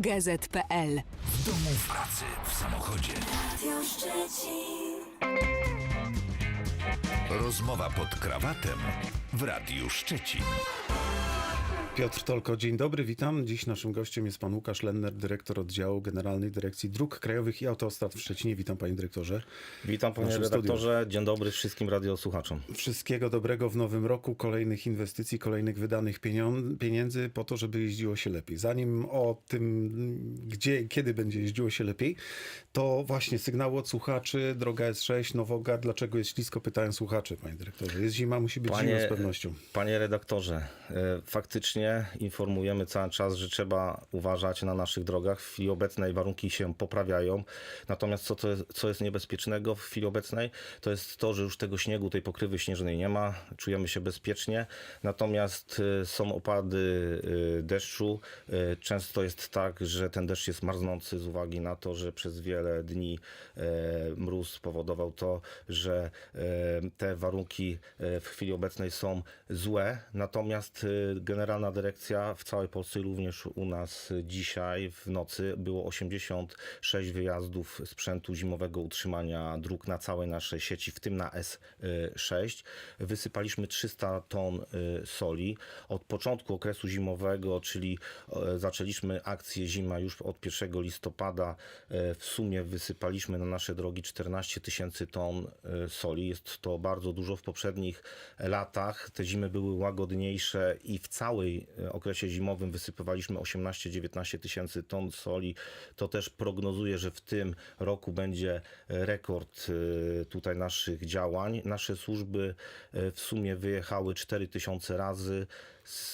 gazet.pl W domu, w pracy, w samochodzie. Radio Szczecin. Rozmowa pod krawatem w Radiu Szczecin. Piotr Tolko, dzień dobry, witam. Dziś naszym gościem jest pan Łukasz Lenner, dyrektor oddziału Generalnej Dyrekcji Dróg Krajowych i Autostrad w Szczecinie. Witam panie dyrektorze. Witam panie redaktorze, dzień dobry wszystkim radiosłuchaczom. Wszystkiego dobrego w nowym roku, kolejnych inwestycji, kolejnych wydanych pieniędzy po to, żeby jeździło się lepiej. Zanim o tym, gdzie, kiedy będzie jeździło się lepiej, to właśnie sygnały od słuchaczy, droga S6, Nowoga, dlaczego jest ślisko, pytają słuchacze, panie dyrektorze. Jest zima, musi być zima z pewnością. Panie redaktorze, e, informujemy cały czas, że trzeba uważać na naszych drogach. W chwili obecnej warunki się poprawiają. Natomiast co, to jest, co jest niebezpiecznego w chwili obecnej, to jest to, że już tego śniegu, tej pokrywy śnieżnej nie ma. Czujemy się bezpiecznie. Natomiast e, są opady e, deszczu. E, Często jest tak, że ten deszcz jest marznący z uwagi na to, że przez wiele dni e, mróz spowodował to, że e, te warunki e, w chwili obecnej są złe. Natomiast e, Generalna Dyrekcja w całej Polsce, również u nas dzisiaj w nocy było 86 wyjazdów sprzętu zimowego utrzymania dróg na całej naszej sieci, w tym na S6. Wysypaliśmy 300 ton e, soli. Od początku okresu zimowego, czyli e, zaczęliśmy akcję zima już od 1 listopada. e, W sumie wysypaliśmy na nasze drogi 14 tysięcy ton e, soli. Jest to bardzo dużo. W poprzednich latach te zimy były łagodniejsze i w całej e, okresie zimowym wysypywaliśmy 18-19 tysięcy ton soli. To też prognozuje, że w tym roku będzie e, rekord e, tutaj naszych działań. Nasze służby w sumie wyjechały 4 tysiące razy.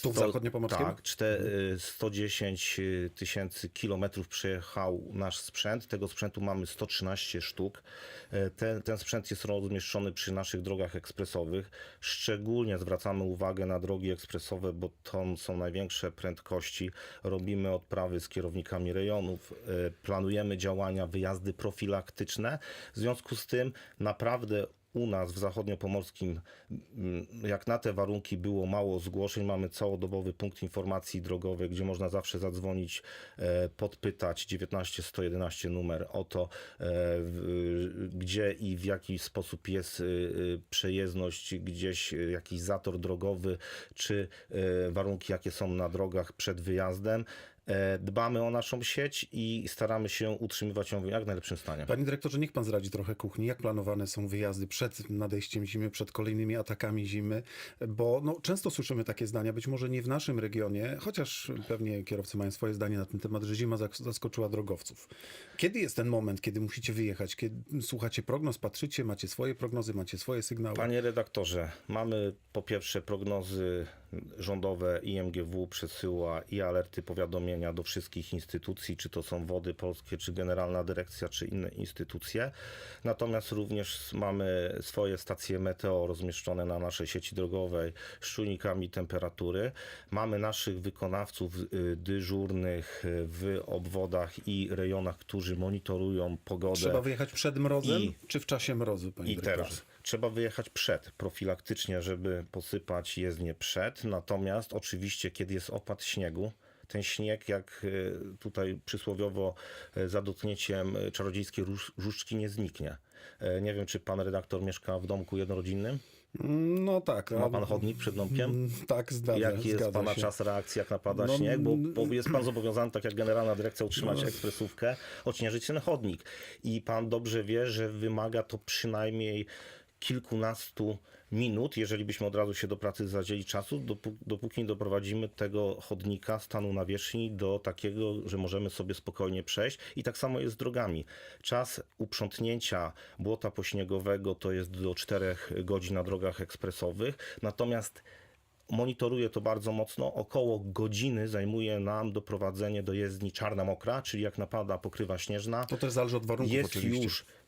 Tu w Zachodniopomorskiem? Tak, czte- y, 110 tysięcy kilometrów przejechał nasz sprzęt. Tego sprzętu mamy 113 sztuk. E, Ten, ten sprzęt jest rozmieszczony przy naszych drogach ekspresowych. Szczególnie zwracamy uwagę na drogi ekspresowe, bo tam są największe prędkości. Robimy odprawy z kierownikami rejonów. e, Planujemy działania, wyjazdy profilaktyczne. W związku z tym naprawdę u nas w zachodniopomorskim, mm, jak na te warunki było mało zgłoszeń, mamy całodobowy punkt informacji drogowej, gdzie można zawsze zadzwonić, e, podpytać 19 111 numer o to, e, gdzie i w jaki sposób jest e, przejezdność, gdzieś jakiś zator drogowy, czy warunki jakie są na drogach przed wyjazdem. E, Dbamy o naszą sieć i staramy się utrzymywać ją w jak najlepszym stanie. Panie dyrektorze, niech pan zdradzi trochę kuchni. Jak planowane są wyjazdy przed nadejściem zimy, przed kolejnymi atakami zimy? Bo no, często słyszymy takie zdania, być może nie w naszym regionie, chociaż pewnie kierowcy mają swoje zdanie na ten temat, że zima zaskoczyła drogowców. Kiedy jest ten moment, kiedy musicie wyjechać? Kiedy słuchacie prognoz, patrzycie, macie swoje prognozy, macie swoje sygnały? Panie redaktorze, mamy po pierwsze prognozy rządowe IMGW przesyła i alerty powiadomienia do wszystkich instytucji, czy to są Wody Polskie, czy Generalna Dyrekcja, czy inne instytucje. Natomiast również mamy swoje stacje meteo rozmieszczone na naszej sieci drogowej z czujnikami temperatury. Mamy naszych wykonawców y, dyżurnych y, w obwodach i rejonach, którzy monitorują pogodę. Trzeba wyjechać przed mrozem, I- czy w czasie mrozu, panie I dyrektorze? teraz trzeba wyjechać przed, profilaktycznie, żeby posypać jezdnię przed. Natomiast oczywiście, kiedy jest opad śniegu, ten śnieg, jak y, tutaj przysłowiowo y, za dotknięciem y, czarodziejskiej róż, różdżki nie zniknie. E, Nie wiem, czy pan redaktor mieszka w domku jednorodzinnym? No tak. Ma pan chodnik przed domkiem? Mm, Tak, zgadza, Jaki jest zgadza pana się. czas reakcji, jak napada No, śnieg? Bo, bo jest pan zobowiązany, tak jak Generalna Dyrekcja, utrzymać No. ekspresówkę, odśnieżyć ten chodnik. I pan dobrze wie, że wymaga to przynajmniej kilkunastu minut, jeżeli byśmy od razu się do pracy zadzieli czasu, dopó- dopóki nie doprowadzimy tego chodnika stanu nawierzchni do takiego, że możemy sobie spokojnie przejść. I tak samo jest z drogami. Czas uprzątnięcia błota pośniegowego to jest do 4 godzin na drogach ekspresowych, natomiast monitoruję to bardzo mocno. Około godziny zajmuje nam doprowadzenie do jezdni czarna mokra, czyli jak napada pokrywa śnieżna. To też zależy od warunków Jest oczywiście. już e,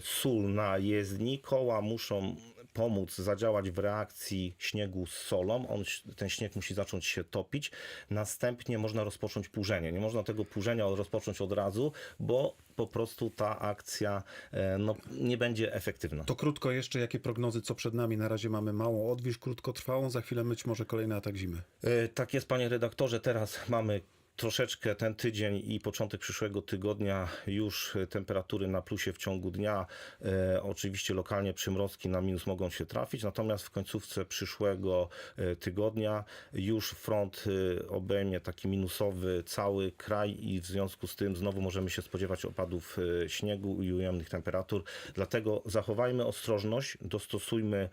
sól na jezdni, koła muszą pomóc zadziałać w reakcji śniegu z solą. On, ten śnieg musi zacząć się topić. Następnie można rozpocząć purzenie. Nie można tego purzenia rozpocząć od razu, bo po prostu ta akcja e, no, nie będzie efektywna. To krótko jeszcze, jakie prognozy, co przed nami? Na razie mamy małą odwilż krótkotrwałą, za chwilę być może kolejny atak zimy. E, Tak jest, panie redaktorze. Teraz mamy troszeczkę ten tydzień i początek przyszłego tygodnia już temperatury na plusie w ciągu dnia. E, oczywiście lokalnie przymrozki na minus mogą się trafić, natomiast w końcówce przyszłego e, tygodnia już front e, obejmie taki minusowy cały kraj i w związku z tym znowu możemy się spodziewać opadów e, śniegu i ujemnych temperatur. Dlatego zachowajmy ostrożność, dostosujmy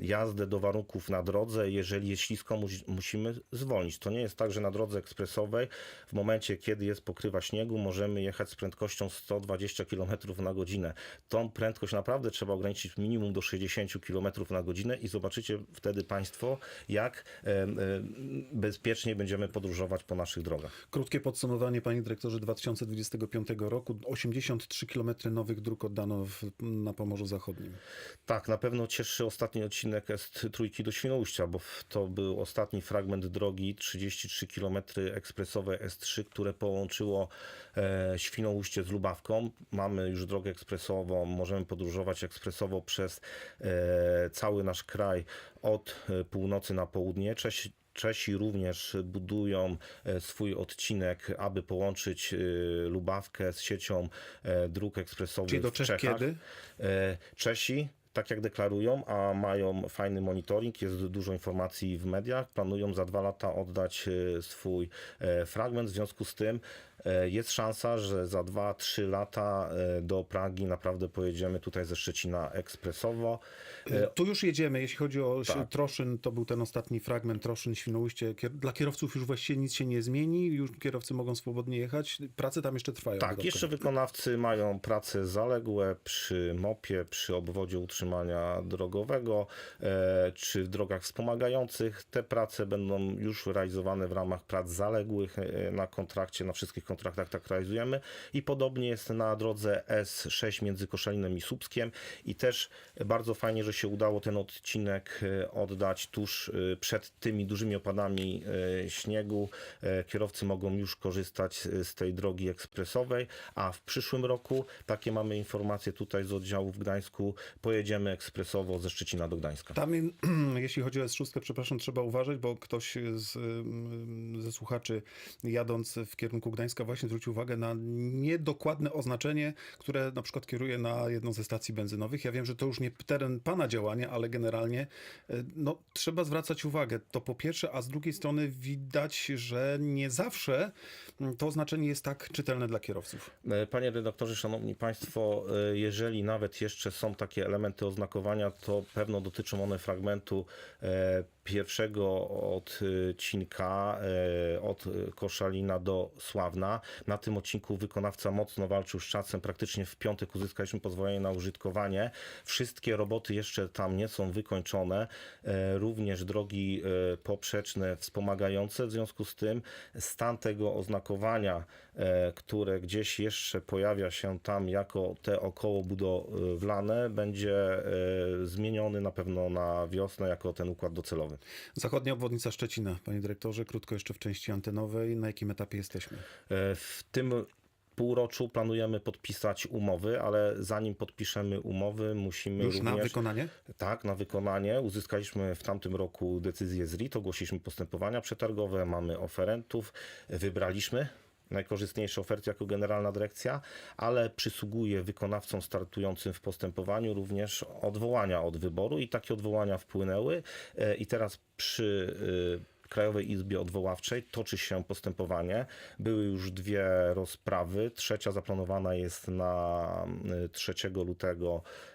jazdę do warunków na drodze. Jeżeli jest ślisko, musi- musimy zwolnić. To nie jest tak, że na drodze ekspresowej w momencie, kiedy jest pokrywa śniegu, możemy jechać z prędkością 120 km na godzinę. Tą prędkość naprawdę trzeba ograniczyć minimum do 60 km na godzinę i zobaczycie wtedy Państwo, jak bezpiecznie będziemy podróżować po naszych drogach. Krótkie podsumowanie, panie dyrektorze, 2025 roku. 83 km nowych dróg oddano w, na Pomorzu Zachodnim. Tak, na pewno cieszy ostatni odcinek S3 do Świnoujścia, bo to był ostatni fragment drogi 33 km ekspresowej S3, które połączyło e, Świnoujście z Lubawką. Mamy już drogę ekspresową, możemy podróżować ekspresowo przez e, cały nasz kraj od e, północy na południe. Czesi, Czesi również budują swój odcinek, aby połączyć Lubawkę z siecią dróg ekspresowych Czyli do w Czech Czechach. kiedy? Czesi tak jak deklarują, a mają fajny monitoring, jest dużo informacji w mediach, planują za dwa lata oddać e, swój e, fragment. W związku z tym jest szansa, że za 2-3 lata e, do Pragi naprawdę pojedziemy tutaj ze Szczecina ekspresowo. E, Tu już jedziemy, jeśli chodzi o Tak. Troszyn, to był ten ostatni fragment Troszyn, Świnoujście. Dla kierowców już właściwie nic się nie zmieni, już kierowcy mogą swobodnie jechać. Prace tam jeszcze trwają. Tak, jeszcze wykonawcy mają prace zaległe przy MOP-ie, przy obwodzie utrzymania drogowego, e, czy w drogach wspomagających. Te prace będą już realizowane w ramach prac zaległych e, na kontrakcie, na wszystkich kontraktach tak realizujemy. I podobnie jest na drodze S6 między Koszalinem i Słupskiem. I też bardzo fajnie, że się udało ten odcinek e, oddać tuż e, przed tymi dużymi opadami e, śniegu. Kierowcy mogą już korzystać z tej drogi ekspresowej, a w przyszłym roku, takie mamy informacje tutaj z oddziału w Gdańsku, pojedziemy ekspresowo ze Szczecina do Gdańska. Tam, jeśli chodzi o S6, przepraszam, trzeba uważać, bo ktoś z, ym, ze słuchaczy jadąc w kierunku Gdańska właśnie zwrócił uwagę na niedokładne oznaczenie, które na przykład kieruje na jedną ze stacji benzynowych. Ja wiem, że to już nie teren pana działania, ale generalnie y, no, trzeba zwracać uwagę. To po pierwsze, a z drugiej strony widać, że nie zawsze mm, to oznaczenie jest tak czytelne dla kierowców. E, Panie redaktorze, szanowni państwo, e, jeżeli nawet jeszcze są takie elementy oznakowania, to pewno dotyczą one fragmentu e, pierwszego odcinka e, od Koszalina do Sławna. Na tym odcinku wykonawca mocno walczył z czasem. Praktycznie w piątek uzyskaliśmy pozwolenie na użytkowanie. Wszystkie roboty jeszcze tam nie są wykończone. E, Również drogi e, poprzeczne wspomagające. W związku z tym stan tego oznakowania, które gdzieś jeszcze pojawia się tam jako te około budowlane, będzie zmieniony na pewno na wiosnę jako ten układ docelowy. Zachodnia obwodnica Szczecina, panie dyrektorze, krótko jeszcze w części antenowej. Na jakim etapie jesteśmy? E, W tym półroczu planujemy podpisać umowy, ale zanim podpiszemy umowy, musimy Już również... na wykonanie? Tak, na wykonanie. Uzyskaliśmy w tamtym roku decyzję z RIT, ogłosiliśmy postępowania przetargowe, mamy oferentów, wybraliśmy najkorzystniejsze oferty jako generalna dyrekcja, ale przysługuje wykonawcom startującym w postępowaniu również odwołania od wyboru i takie odwołania wpłynęły E, i teraz przy y, Krajowej Izbie Odwoławczej toczy się postępowanie. Były już dwie rozprawy. Trzecia zaplanowana jest na y, 3 lutego y,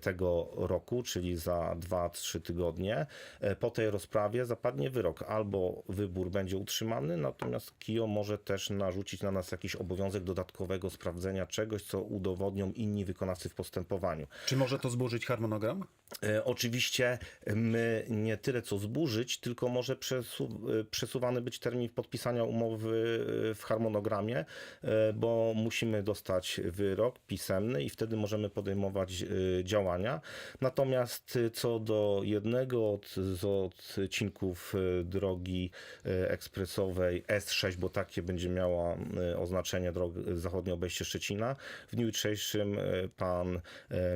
tego roku, czyli za 2-3 tygodnie. E, Po tej rozprawie zapadnie wyrok. Albo wybór będzie utrzymany, natomiast KIO może też narzucić na nas jakiś obowiązek dodatkowego sprawdzenia czegoś, co udowodnią inni wykonawcy w postępowaniu. Czy może to zburzyć harmonogram? E, Oczywiście my nie tyle co zburzyć, tylko może przesu e, przesuwany być termin podpisania umowy e, w harmonogramie, e, bo musimy dostać wyrok pisemny i wtedy możemy podejmować e, działania. Natomiast e, co do jednego od, z odcinków e, drogi e, ekspresowej S6, bo takie będzie miała oznaczenie drogi zachodnie obejście Szczecina, w dniu jutrzejszym pan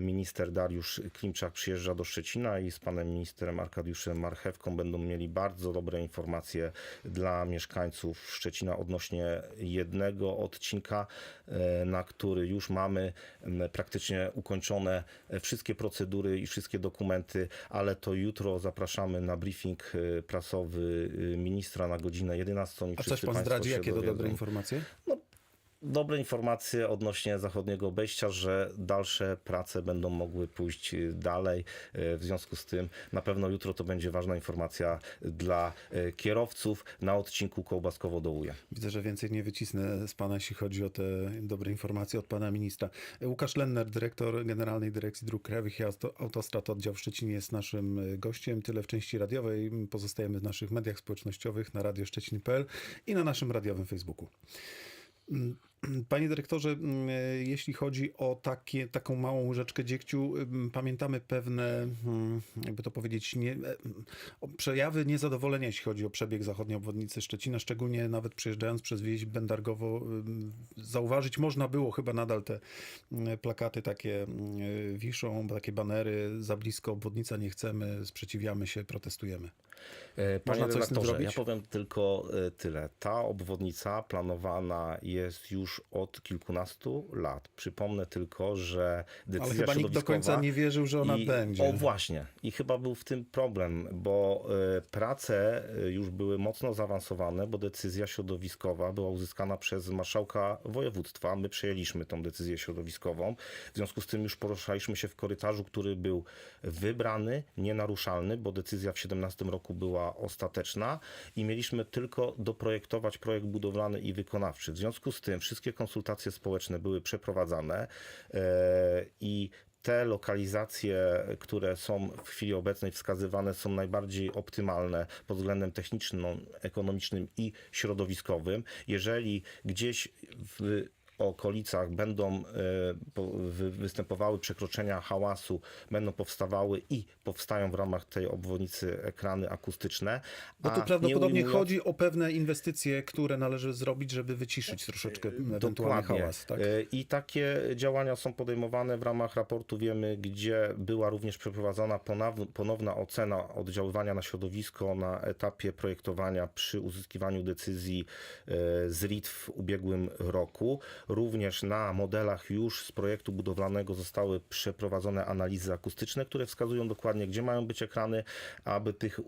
minister Dariusz Klimczak przyjeżdża do Szczecina i z panem ministrem Arkadiuszem Marchewką będą mieli bardzo dobre informacje dla mieszkańców Szczecina odnośnie jednego odcinka, na który już mamy praktycznie ukończone wszystkie procedury i wszystkie dokumenty, ale to jutro zapraszamy na briefing e, prasowy e, ministra na godzinę 11. i A coś pan państwo zdradzi, jakie to dowiedzą. dobre informacje? Dobre informacje odnośnie zachodniego obejścia, że dalsze prace będą mogły pójść dalej. Y, W związku z tym na pewno jutro to będzie ważna informacja dla y, kierowców na odcinku Kołbaskowo-Dołuje. Widzę, że więcej nie wycisnę z pana, jeśli chodzi o te dobre informacje od pana ministra. Łukasz Lenner, dyrektor Generalnej Dyrekcji Dróg Krajowych i Auto- Autostrad Oddział w Szczecinie jest naszym gościem. Tyle w części radiowej. Pozostajemy w naszych mediach społecznościowych na radioszczecin.pl i na naszym radiowym Facebooku. Panie dyrektorze, mm, jeśli chodzi o takie, taką małą łyżeczkę dziegciu, pamiętamy pewne, mm, jakby to powiedzieć, nie, e, przejawy niezadowolenia, jeśli chodzi o przebieg zachodniej obwodnicy Szczecina, szczególnie nawet przejeżdżając przez wieś Bendargowo, zauważyć można było chyba nadal te plakaty takie mm, wiszą, takie banery, za blisko obwodnica nie chcemy, sprzeciwiamy się, protestujemy. E, Panie Można coś z tym redaktorze, ja zrobić? powiem tylko e, tyle. Ta obwodnica planowana jest już od kilkunastu lat. Przypomnę tylko, że decyzja Ale chyba nikt do końca nie wierzył, że ona I, będzie. O właśnie. I chyba był w tym problem, bo e, prace e, już były mocno zaawansowane, bo decyzja środowiskowa była uzyskana przez marszałka województwa. My przejęliśmy tą decyzję środowiskową. W związku z tym już poruszaliśmy się w korytarzu, który był wybrany, nienaruszalny, bo decyzja w 17 roku była ostateczna i mieliśmy tylko doprojektować projekt budowlany i wykonawczy. W związku z tym wszystkie konsultacje społeczne były przeprowadzane e, i te lokalizacje, które są w chwili obecnej wskazywane, są najbardziej optymalne pod względem technicznym, ekonomicznym i środowiskowym. Jeżeli gdzieś w okolicach będą e, po- wy- występowały przekroczenia hałasu, będą powstawały i powstają w ramach tej obwodnicy ekrany akustyczne. A tu nie prawdopodobnie ujmując- chodzi o pewne inwestycje, które należy zrobić, żeby wyciszyć troszeczkę ewentualny Dokładnie. hałas. Tak? E, I takie działania są podejmowane w ramach raportu. Wiemy, gdzie była również przeprowadzona ponowna ocena oddziaływania na środowisko na etapie projektowania przy uzyskiwaniu decyzji e, z RIT w ubiegłym roku. Również na modelach już z projektu budowlanego zostały przeprowadzone analizy akustyczne, które wskazują dokładnie, gdzie mają być ekrany, aby tych e,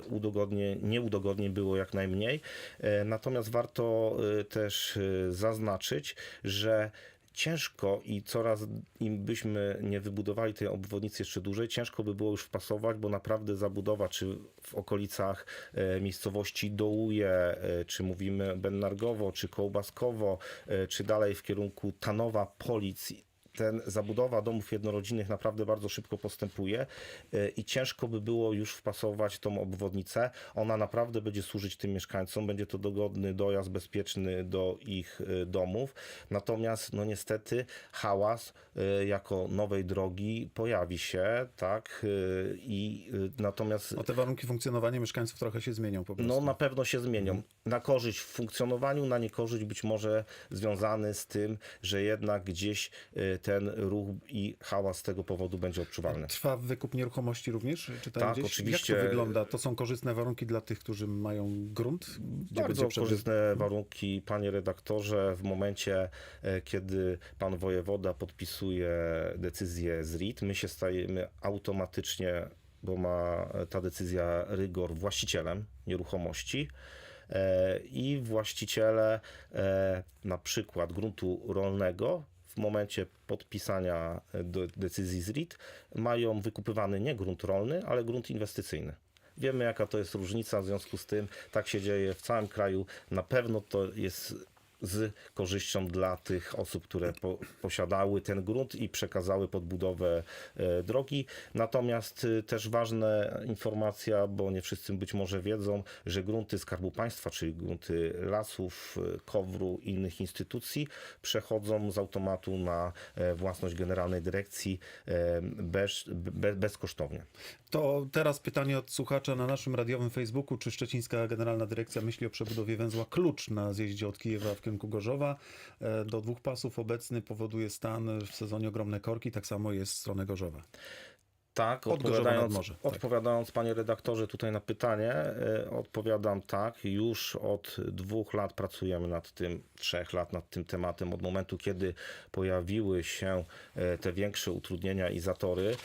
udogodnień, nieudogodnień było jak najmniej. E, Natomiast warto e, też zaznaczyć, że ciężko i coraz im byśmy nie wybudowali tej obwodnicy jeszcze dłużej, ciężko by było już wpasować, bo naprawdę zabudowa, czy w okolicach e, miejscowości Dołuje, e, czy mówimy Bennargowo, czy Kołbaskowo, e, czy dalej w kierunku Tanowa, Polic, ten zabudowa domów jednorodzinnych naprawdę bardzo szybko postępuje e, i ciężko by było już wpasować tą obwodnicę. Ona naprawdę będzie służyć tym mieszkańcom, będzie to dogodny dojazd bezpieczny do ich e, domów. Natomiast no niestety hałas e, jako nowej drogi pojawi się, tak? I natomiast No te warunki funkcjonowania mieszkańców trochę się zmienią po prostu. no na pewno się zmienią. Na korzyść w funkcjonowaniu, na niekorzyść być może związany z tym, że jednak gdzieś ten ruch i hałas z tego powodu będzie odczuwalny. Trwa wykup nieruchomości również? Czytałem Tak, gdzieś? oczywiście. Jak to wygląda? To są korzystne warunki dla tych, którzy mają grunt? Bardzo korzystne warunki, panie redaktorze, w momencie, e, kiedy pan wojewoda podpisuje decyzję z RIT, my się stajemy automatycznie, bo ma ta decyzja rygor, właścicielem nieruchomości. E, I właściciele e, na przykład gruntu rolnego w momencie podpisania e, decyzji z RIT mają wykupywany nie grunt rolny, ale grunt inwestycyjny. Wiemy, jaka to jest różnica, w związku z tym tak się dzieje w całym kraju. Na pewno to jest z korzyścią dla tych osób, które po, posiadały ten grunt i przekazały pod budowę e, drogi. Natomiast e, też ważna informacja, bo nie wszyscy być może wiedzą, że grunty Skarbu Państwa, czyli grunty lasów, e, KOWR-u i innych instytucji przechodzą z automatu na własność Generalnej Dyrekcji bez, be, bezkosztownie. To teraz pytanie od słuchacza na naszym radiowym Facebooku. Czy Szczecińska Generalna Dyrekcja myśli o przebudowie węzła Klucz na zjeździe od Kijewa w kierunku Gorzowa? E, Do dwóch pasów obecny powoduje stan w sezonie ogromne korki, tak samo jest w stronę Gorzowa. Tak, nad odpowiadając, morze, tak. odpowiadając panie redaktorze tutaj na pytanie, e, odpowiadam tak. Już od dwóch lat pracujemy nad tym, trzech lat nad tym tematem. Od momentu, kiedy pojawiły się e, te większe utrudnienia i zatory.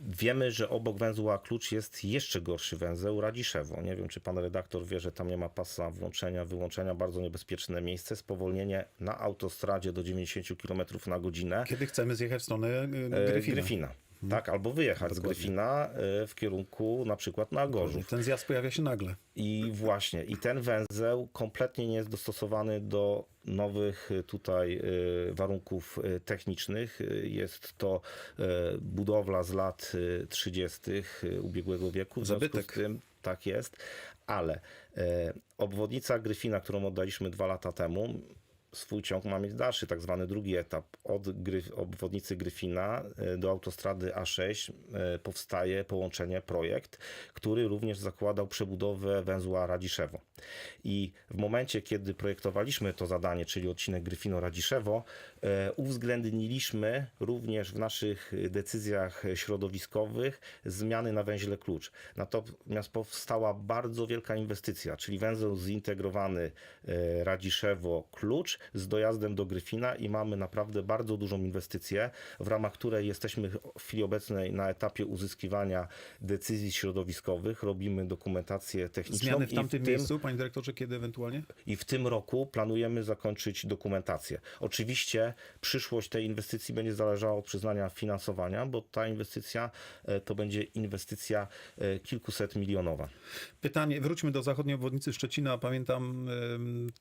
E, Wiemy, że obok węzła Klucz jest jeszcze gorszy węzeł Radziszewo. Nie wiem, czy pan redaktor wie, że tam nie ma pasa włączenia, wyłączenia. Bardzo niebezpieczne miejsce. Spowolnienie na autostradzie do 90 km na godzinę. Kiedy chcemy zjechać w stronę y, E, Gryfina. Gryfina. Tak, albo wyjechać z. Gryfina e, w kierunku na przykład na Gorzów. Ten zjazd pojawia się nagle. I właśnie, i ten węzeł kompletnie nie jest dostosowany do nowych y, tutaj y, warunków y, technicznych. Y, Jest to y, budowla z lat y, 30. y, ubiegłego wieku. W związku z Zabytek. tym tak jest, ale obwodnica Gryfina, którą oddaliśmy dwa lata temu, swój ciąg ma mieć dalszy, tak zwany drugi etap. Od gry, obwodnicy Gryfina e, do autostrady A6 e, powstaje połączenie, projekt, który również zakładał przebudowę węzła Radziszewo. I w momencie, kiedy projektowaliśmy to zadanie, czyli odcinek Gryfino-Radziszewo, e, uwzględniliśmy również w naszych decyzjach środowiskowych zmiany na węźle klucz. Natomiast powstała bardzo wielka inwestycja, czyli węzeł zintegrowany e, Radziszewo-Klucz z dojazdem do Gryfina i mamy naprawdę bardzo dużą inwestycję, w ramach której jesteśmy w chwili obecnej na etapie uzyskiwania decyzji środowiskowych, robimy dokumentację techniczną Zmiany w i tamtym tym, miejscu, panie dyrektorze, kiedy ewentualnie? i w tym roku planujemy zakończyć dokumentację. Oczywiście przyszłość tej inwestycji będzie zależała od przyznania finansowania, bo ta inwestycja e, to będzie inwestycja e, kilkuset milionowa. Pytanie, wróćmy do zachodniej obwodnicy Szczecina. Pamiętam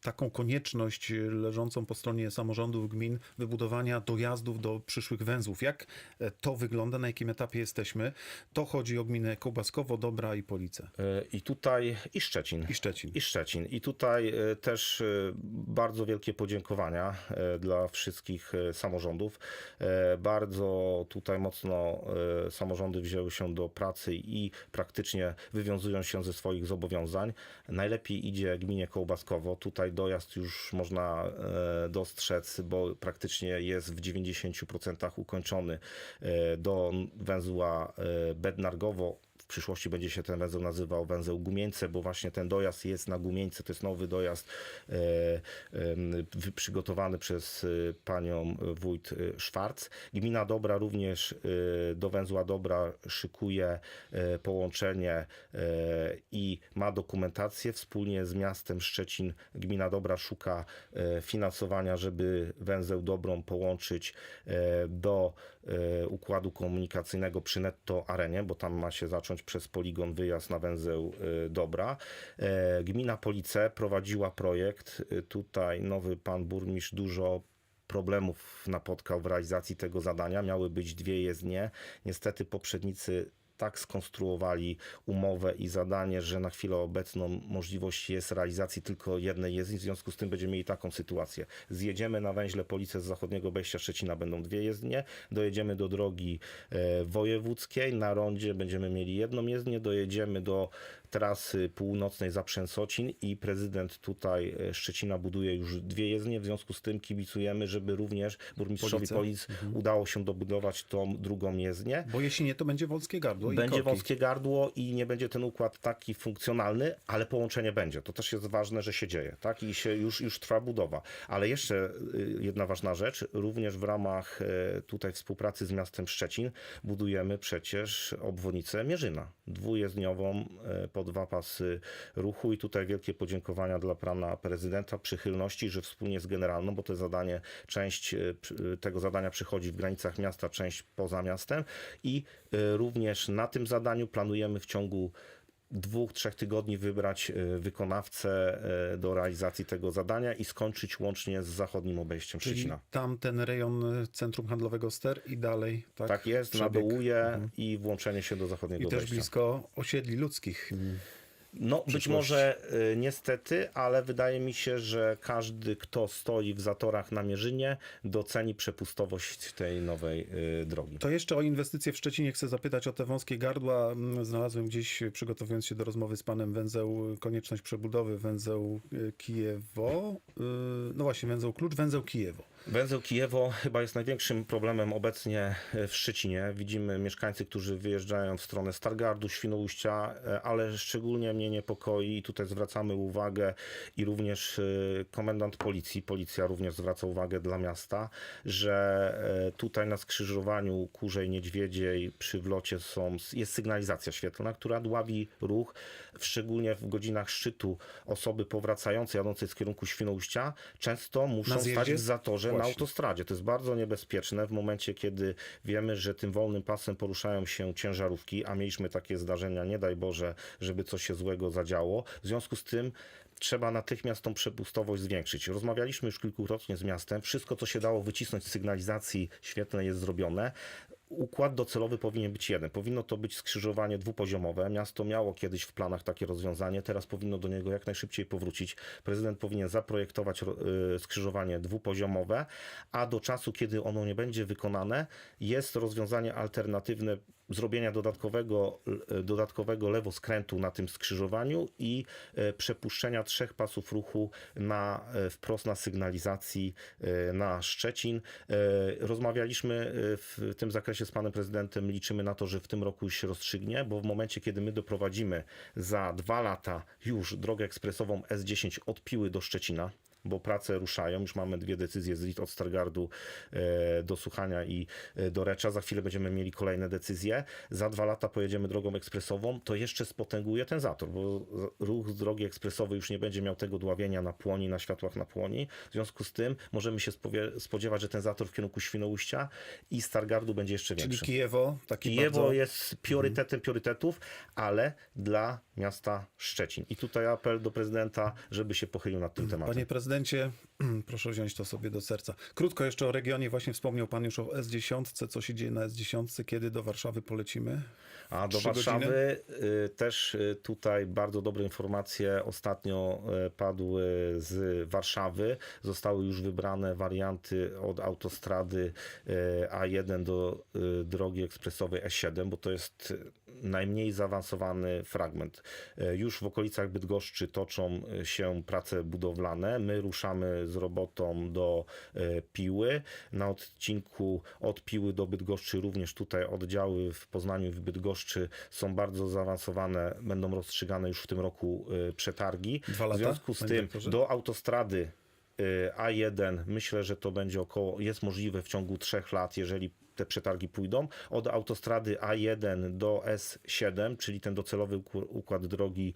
taką konieczność leżącą po stronie samorządów gmin wybudowania dojazdów do przyszłych węzłów. Jak e, to wygląda, na jakim etapie jesteśmy? To chodzi o gminę Kołbaskowo, Dobra i Police. I tutaj i Szczecin. I Szczecin. I Szczecin. I tutaj e, też e, bardzo wielkie podziękowania e, dla wszystkich samorządów. Bardzo tutaj mocno samorządy wzięły się do pracy i praktycznie wywiązują się ze swoich zobowiązań. Najlepiej idzie gminie Kołbaskowo. Tutaj dojazd już można dostrzec, bo praktycznie jest w 90% ukończony do węzła Bednargowo przyszłości będzie się ten węzeł nazywał węzeł Gumieńce, bo właśnie ten dojazd jest na Gumieńce, to jest nowy dojazd e, wy- przygotowany przez e, panią wójt e, Szwarc. Gmina Dobra również e, do węzła Dobra szykuje e, połączenie e, i ma dokumentację. Wspólnie z miastem Szczecin gmina Dobra szuka e, finansowania, żeby węzeł Dobrą połączyć e, do e, układu komunikacyjnego przy Netto Arenie, bo tam ma się zacząć przez poligon wyjazd na węzeł e, Dobra. E, Gmina Police prowadziła projekt. E, Tutaj nowy pan burmistrz dużo problemów napotkał w realizacji tego zadania. Miały być dwie jezdnie. Niestety poprzednicy tak skonstruowali umowę i zadanie, że na chwilę obecną możliwość jest realizacji tylko jednej jezdni, w związku z tym będziemy mieli taką sytuację. Zjedziemy na węźle Police z zachodniego wejścia Szczecina, będą dwie jezdnie, dojedziemy do drogi e, wojewódzkiej, na rondzie będziemy mieli jedną jezdnię, dojedziemy do trasy północnej Zaprzęsocin i prezydent tutaj e, Szczecina buduje już dwie jezdnie, w związku z tym kibicujemy, żeby również burmistrzowi Police. Polic udało się dobudować tą drugą jezdnię. Bo jeśli nie, to będzie wąskie gardło i Będzie korki. wąskie gardło i nie będzie ten układ taki funkcjonalny, ale połączenie będzie. To też jest ważne, że się dzieje, tak? I się już, już trwa budowa. Ale jeszcze y, jedna ważna rzecz, również w ramach e, tutaj współpracy z miastem Szczecin budujemy przecież obwodnicę Mierzyna, dwujezdniową e, po dwa pasy ruchu. I tutaj wielkie podziękowania dla pana prezydenta przychylności, że wspólnie z generalną, bo to zadanie, część e, przy- tego zadania przychodzi w granicach miasta, część poza miastem. I e, również na tym zadaniu planujemy w ciągu dwóch, trzech tygodni wybrać e, wykonawcę e, do realizacji tego zadania i skończyć łącznie z zachodnim obejściem Czyli Szczecina. tam ten rejon y, centrum handlowego Ster i dalej, tak? Tak jest, Przebieg. nadołuje i włączenie się do zachodniego I też obejścia. blisko osiedli ludzkich. No, być może y, niestety, ale wydaje mi się, że każdy, kto stoi w zatorach na Mierzynie, doceni przepustowość tej nowej y, drogi. To jeszcze o inwestycje w Szczecinie chcę zapytać o te wąskie gardła. Mm, Znalazłem gdzieś, przygotowując się do rozmowy z panem węzeł, konieczność przebudowy węzeł y, Kijewo y, no właśnie, węzeł Klucz, węzeł Kijewo. Węzeł Kijewo chyba jest największym problemem obecnie w Szczecinie. Widzimy mieszkańcy, którzy wyjeżdżają w stronę Stargardu, Świnoujścia, e, ale szczególnie mnie niepokoi i tutaj zwracamy uwagę i również e, komendant policji, policja również zwraca uwagę dla miasta, że e, tutaj na skrzyżowaniu Kurzej Niedźwiedziej przy wlocie są, jest sygnalizacja świetlna, która dławi ruch, szczególnie w godzinach szczytu osoby powracające, jadące z kierunku Świnoujścia, często muszą stać w zatorze na Właśnie. autostradzie. To jest bardzo niebezpieczne w momencie, kiedy wiemy, że tym wolnym pasem poruszają się ciężarówki, a mieliśmy takie zdarzenia, nie daj Boże, żeby coś się złego zadziało. W związku z tym trzeba natychmiast tą przepustowość zwiększyć. Rozmawialiśmy już kilkukrotnie z miastem. Wszystko, co się dało wycisnąć z sygnalizacji świetlnej jest zrobione. Układ docelowy powinien być jeden. Powinno to być skrzyżowanie dwupoziomowe. Miasto miało kiedyś w planach takie rozwiązanie, teraz powinno do niego jak najszybciej powrócić. Prezydent powinien zaprojektować ro- y, skrzyżowanie dwupoziomowe, a do czasu, kiedy ono nie będzie wykonane, jest rozwiązanie alternatywne zrobienia dodatkowego, dodatkowego lewoskrętu na tym skrzyżowaniu i y, przepuszczenia trzech pasów ruchu na, y, wprost na sygnalizacji y, na Szczecin. Rozmawialiśmy w tym zakresie z panem prezydentem. Liczymy na to, że w tym roku już się rozstrzygnie, bo w momencie, kiedy my doprowadzimy za dwa lata już drogę ekspresową S10 od Piły do Szczecina, bo prace ruszają. Już mamy dwie decyzje z LIT od Stargardu e, do Słuchania i e, do Recza. Za chwilę będziemy mieli kolejne decyzje. Za dwa lata pojedziemy drogą ekspresową. To jeszcze spotęguje ten zator, bo ruch z drogi ekspresowej już nie będzie miał tego dławienia na płoni, na światłach na płoni. W związku z tym możemy się spodziewać, że ten zator w kierunku Świnoujścia i Stargardu będzie jeszcze Czyli większy. Kijewo, taki Kijewo bardzo... jest priorytetem priorytetów, ale dla miasta Szczecin. I tutaj apel do prezydenta, żeby się pochylił nad tym tematem. Panie prezydencie, proszę wziąć to sobie do serca. Krótko jeszcze o regionie. Właśnie wspomniał pan już o S10. Co się dzieje na S10? Kiedy do Warszawy polecimy? A do Warszawy y, też y, tutaj bardzo dobre informacje ostatnio y, padły z Warszawy. Zostały już wybrane warianty od autostrady y, A1 do drogi ekspresowej S7, bo to jest najmniej zaawansowany fragment. Już w okolicach Bydgoszczy toczą się prace budowlane. My ruszamy z robotą do y, Piły. Na odcinku od Piły do Bydgoszczy również tutaj oddziały w Poznaniu i w Bydgoszczy są bardzo zaawansowane. Będą rozstrzygane już w tym roku y, przetargi. Dwa lata, W związku z tym do autostrady y, A1 myślę, że to będzie około, jest możliwe w ciągu trzech lat, jeżeli te przetargi pójdą. Od autostrady A1 do S7, czyli ten docelowy układ drogi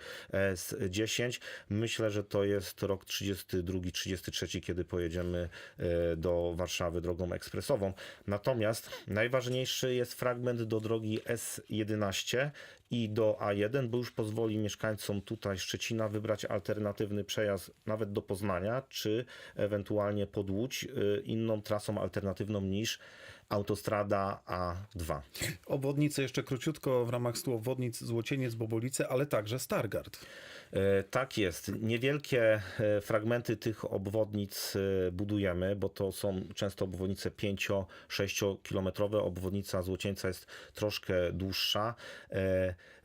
S10, myślę, że to jest rok 32-33, kiedy pojedziemy e, do Warszawy drogą ekspresową. Natomiast najważniejszy jest fragment do drogi S11 i do A1, bo już pozwoli mieszkańcom tutaj Szczecina wybrać alternatywny przejazd nawet do Poznania, czy ewentualnie pod Łódź y, inną trasą alternatywną niż autostrada A2. Obwodnice jeszcze króciutko w ramach stu obwodnic Złocieniec, Bobolice, ale także Stargard. E, Tak jest. Niewielkie e, fragmenty tych obwodnic e, budujemy, bo to są często obwodnice 5-6 kilometrowe. Obwodnica Złocieńca jest troszkę dłuższa.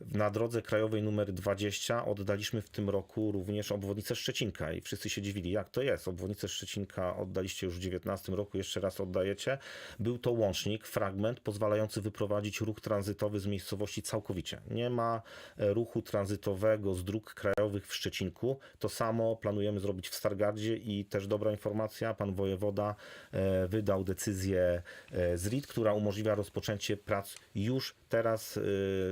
Na drodze krajowej numer 20 oddaliśmy w tym roku również obwodnicę Szczecinka i wszyscy się dziwili, jak to jest. Obwodnicę Szczecinka oddaliście już w 19 roku, jeszcze raz oddajecie. Był to łącznik, fragment pozwalający wyprowadzić ruch tranzytowy z miejscowości całkowicie. Nie ma ruchu tranzytowego z dróg krajowych w Szczecinku. To samo planujemy zrobić w Stargardzie i też dobra informacja, pan wojewoda e, wydał decyzję e, z RIT, która umożliwia rozpoczęcie prac już teraz e,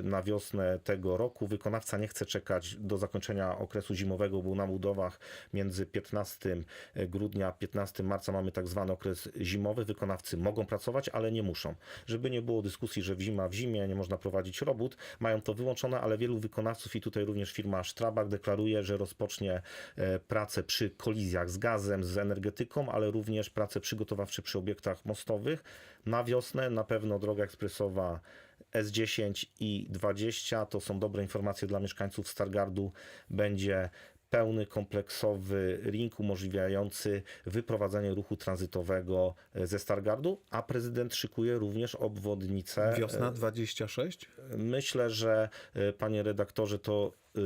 na wiosnę tego roku. Wykonawca nie chce czekać do zakończenia okresu zimowego, był na budowach między 15 grudnia a 15 marca mamy tak zwany okres zimowy. Wykonawcy mogą pracować, ale nie muszą. Żeby nie było dyskusji, że w zima w zimie nie można prowadzić robót, mają to wyłączone, ale wielu wykonawców i tutaj również firma Strabag deklaruje, że rozpocznie e, pracę przy kolizjach z gazem, z energetyką, ale również pracę przygotowawcze przy obiektach mostowych. Na wiosnę na pewno droga ekspresowa S10 i 20 to są dobre informacje dla mieszkańców Stargardu. Będzie pełny, kompleksowy ring umożliwiający wyprowadzenie ruchu tranzytowego e, ze Stargardu, a prezydent szykuje również obwodnicę. Wiosna 26. Myślę, że e, panie redaktorze, to y,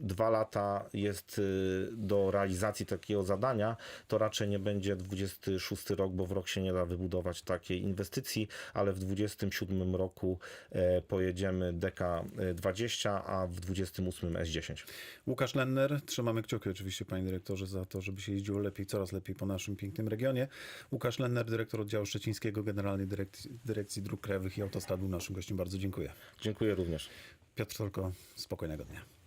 dwa lata jest y, do realizacji takiego zadania, to raczej nie będzie 26 rok, bo w rok się nie da wybudować takiej inwestycji, ale w 27 roku e, pojedziemy DK20, a w 28 S10. Łukasz Lenner, trzymamy kciuki oczywiście, panie dyrektorze, za to, żeby się jeździło lepiej, coraz lepiej po naszym pięknym regionie. Łukasz Lenner, dyrektor oddziału szczecińskiego Generalnej Dyrekcji, Dyrekcji Dróg Krajowych i Autostrad był naszym gościem. Bardzo dziękuję. Dziękuję również. Piotr Tolko, spokojnego dnia.